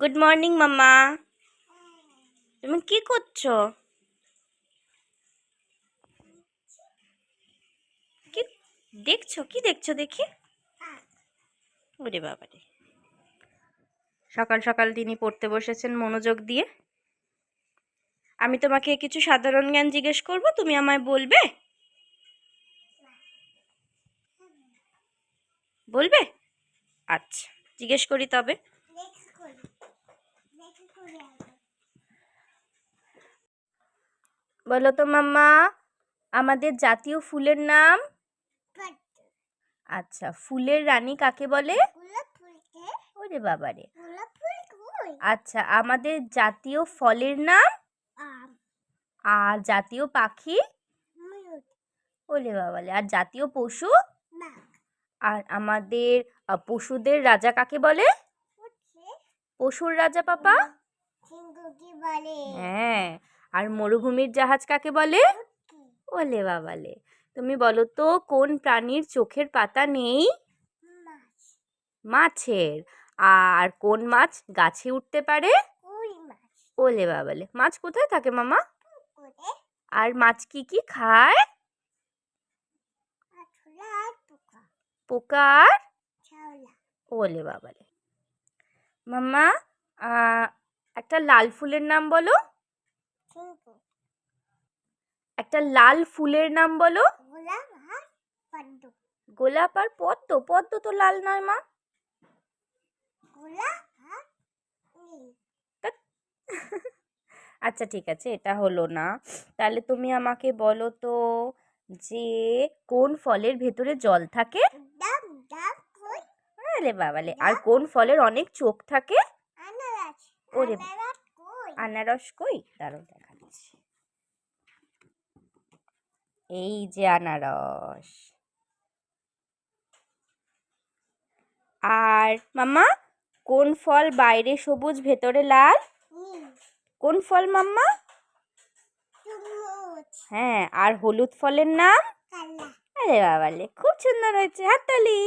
Good morning মাম্মা তুমি কি করছ? কি দেখছ? কি দেখছ দেখি? ওরে বাবা রে সকাল সকাল তিনি পড়তে বসেছেন মনোযোগ দিয়ে। আমি তোমাকে কিছু সাধারণ জ্ঞান জিজ্ঞেস করব, তুমি আমায় বলবে? বলবে? আচ্ছা জিজ্ঞেস করি তবে। বলো তো মাম্মা আমাদের জাতীয় ফুলের নাম? আচ্ছা ফুলের রানী কাকে বলে? ওরে বাবারে। আচ্ছা আমাদের জাতীয় ফলের নাম? আর জাতীয় পাখি? ওলে বাবালে আর জাতীয় পশু? আর আমাদের পশুদের রাজা কাকে বলে? পশুর রাজা পাপা? হ্যাঁ আর মরুভূমির জাহাজ কাকে বলে? ওলে বাবালে তুমি বলো তো কোন প্রাণীর চোখের পাতা নেই? মাছের। আর কোন মাছ গাছে উঠতে পারে? ওলে বাবালে মাছ কোথায় থাকে মামা? আর মাছ কি কি খায়? পোকার ওলে বাবালে মাম্মা আহ, একটা লাল ফুলের নাম বলো। একটা লাল ফুলের নাম বলো। গোলাপ আর পদ্ম। পদ্ম? তো লাল নয় মা। আচ্ছা ঠিক আছে এটা হলো না। তাহলে তুমি আমাকে বলো তো যে কোন ফলের ভেতরে জল থাকে? আরে বাবালে আর কোন ফলের অনেক চোখ থাকে? ওরে আনারস কই? দাঁড়ো দেখাচ্ছি এই যে আনারস। আর মাম্মা কোন ফল বাইরে সবুজ ভেতরে লাল? কোন ফল মাম্মা? হ্যাঁ আর হলুদ ফলের নাম? আরে বাবালে খুব সুন্দর হয়েছে হাততালি।